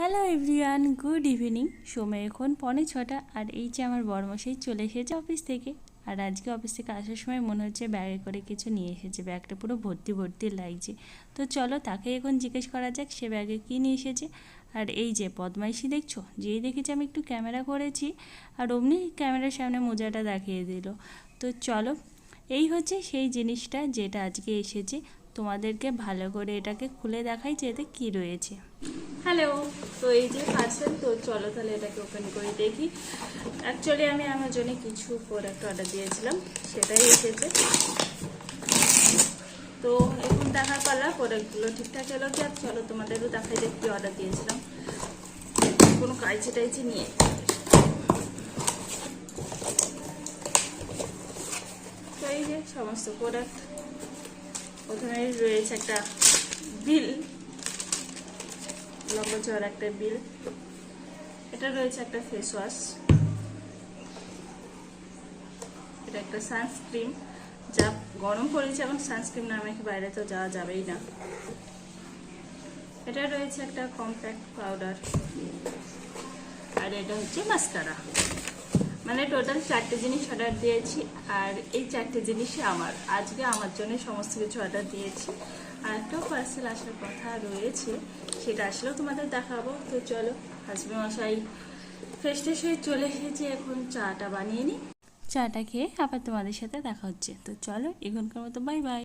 Hello everyone good evening সময় এখন পনে ছটা আর এই যে আমার বড়মশাই চলে এসেছে অফিস থেকে। আর আজকে অফিস থেকে আসার সময় মনে হচ্ছে ব্যাগে করে কিছু নিয়ে এসেছে। ব্যাগটা পুরো ভর্তি ভর্তি লাগছে। তো চলো তাকে এখন জিজ্ঞেস করা যাক, সে ব্যাগে কী নিয়ে এসেছে। আর এই যে বদমাইশি দেখছ, যেই দেখেছি আমি একটু ক্যামেরা করেছি, আর অমনি ক্যামেরার সামনে মোজাটা দেখিয়ে দিল। তো চলো, এই হচ্ছে সেই জিনিসটা যেটা আজকে এসেছে। তোমাদেরকে ভালো করে এটাকে খুলে দেখাই যে এতে কী রয়েছে। হ্যালো তো এই যে পার্সেল তো চলো তাহলে এটাকে ওপেন করে দেখি। অ্যাকচুয়ালি আমি অ্যামাজনে কিছু প্রোডাক্ট অর্ডার দিয়েছিলাম, সেটাই এসেছে। তো এখন দেখার পালা প্রোডাক্টগুলো ঠিকঠাক এলো কি আর? চলো তোমাদেরও দেখাই কী অর্ডার দিয়েছিলাম। কোনো কাইচি টাইচি নিয়ে এই যে সমস্ত প্রোডাক্ট প্রথমে রয়েছে একটা বিল চওড়া একটা বিল। এটা রয়েছে একটা ফেস ওয়াশ এটা একটা সানস্ক্রিন যা গরম পড়েছে এখন সানস্ক্রিন না মেখে বাইরে তো যাওয়া যাবেই না। এটা রয়েছে একটা কম্প্যাক্ট পাউডার আর এটা হচ্ছে মাস্কারা মানে টোটাল চারটে জিনিস অর্ডার দিয়েছি আর এই চারটে জিনিসই আমার। আজকে আমার জন্য সমস্ত কিছু অর্ডার দিয়েছি। আর একটাও পার্সেল আসার কথা রয়েছে, সেটা আসলেও তোমাদের দেখাবো। তো চলো হাসবে মশাই ফ্রেশ ট্রেশ হয়ে চলে এসেছি, এখন চাটা বানিয়ে নিই চাটা খেয়ে আবার তোমাদের সাথে দেখা হচ্ছে। তো চলো, এখনকার মতো বাই বাই